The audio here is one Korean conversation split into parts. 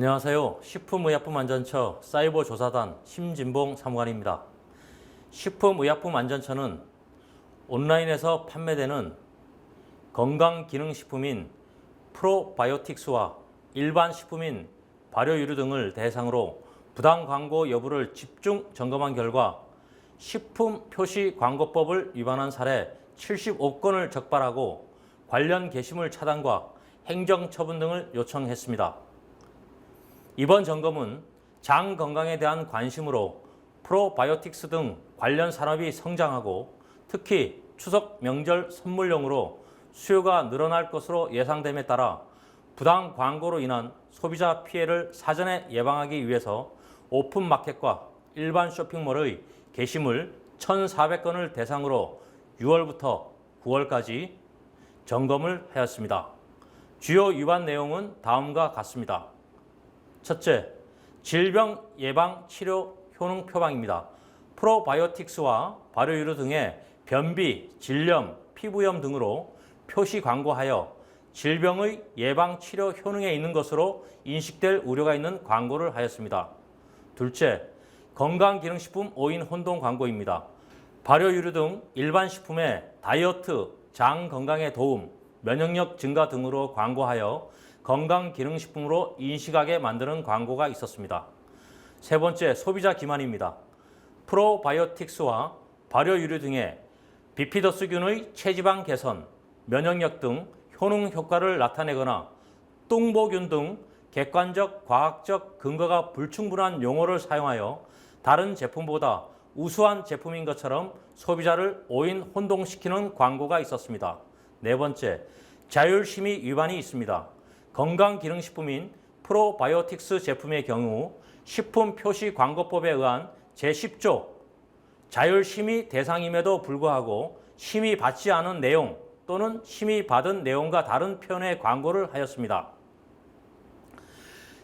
안녕하세요. 식품의약품안전처 사이버조사단 심진봉 사무관입니다. 식품의약품안전처는 온라인에서 판매되는 건강기능식품인 프로바이오틱스와 일반 식품인 발효유류 등을 대상으로 부당 광고 여부를 집중 점검한 결과 식품 표시 광고법을 위반한 사례 75건을 적발하고 관련 게시물 차단과 행정처분 등을 요청했습니다. 이번 점검은 장 건강에 대한 관심으로 프로바이오틱스 등 관련 산업이 성장하고 특히 추석 명절 선물용으로 수요가 늘어날 것으로 예상됨에 따라 부당 광고로 인한 소비자 피해를 사전에 예방하기 위해서 오픈 마켓과 일반 쇼핑몰의 게시물 1,400건을 대상으로 6월부터 9월까지 점검을 하였습니다. 주요 위반 내용은 다음과 같습니다. 첫째, 질병 예방 치료 효능 표방입니다. 프로바이오틱스와 발효유류 등의 변비, 질염, 피부염 등으로 표시 광고하여 질병의 예방 치료 효능에 있는 것으로 인식될 우려가 있는 광고를 하였습니다. 둘째, 건강기능식품 5인 혼동 광고입니다. 발효유류 등 일반 식품의 다이어트, 장 건강에 도움, 면역력 증가 등으로 광고하여 건강기능식품으로 인식하게 만드는 광고가 있었습니다. 세 번째, 소비자 기만입니다. 프로바이오틱스와 발효유류 등의 비피더스균의 체지방 개선, 면역력 등 효능 효과를 나타내거나 뚱보균 등 객관적 과학적 근거가 불충분한 용어를 사용하여 다른 제품보다 우수한 제품인 것처럼 소비자를 오인 혼동시키는 광고가 있었습니다. 네 번째, 자율심의 위반이 있습니다. 건강기능식품인 프로바이오틱스 제품의 경우 식품 표시 광고법에 의한 제10조 자율 심의 대상임에도 불구하고 심의 받지 않은 내용 또는 심의 받은 내용과 다른 표현의 광고를 하였습니다.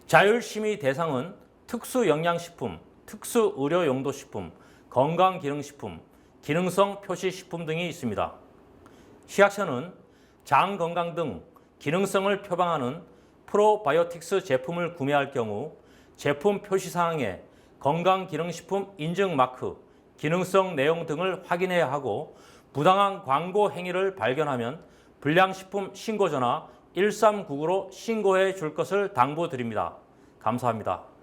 자율 심의 대상은 특수 영양식품, 특수 의료 용도 식품, 건강 기능식품, 기능성 표시 식품 등이 있습니다. 시약처는 장 건강 등 기능성을 표방하는 프로바이오틱스 제품을 구매할 경우 제품 표시 사항에 건강기능식품 인증 마크, 기능성 내용 등을 확인해야 하고 부당한 광고 행위를 발견하면 불량식품 신고 전화 1399로 신고해 줄 것을 당부드립니다. 감사합니다.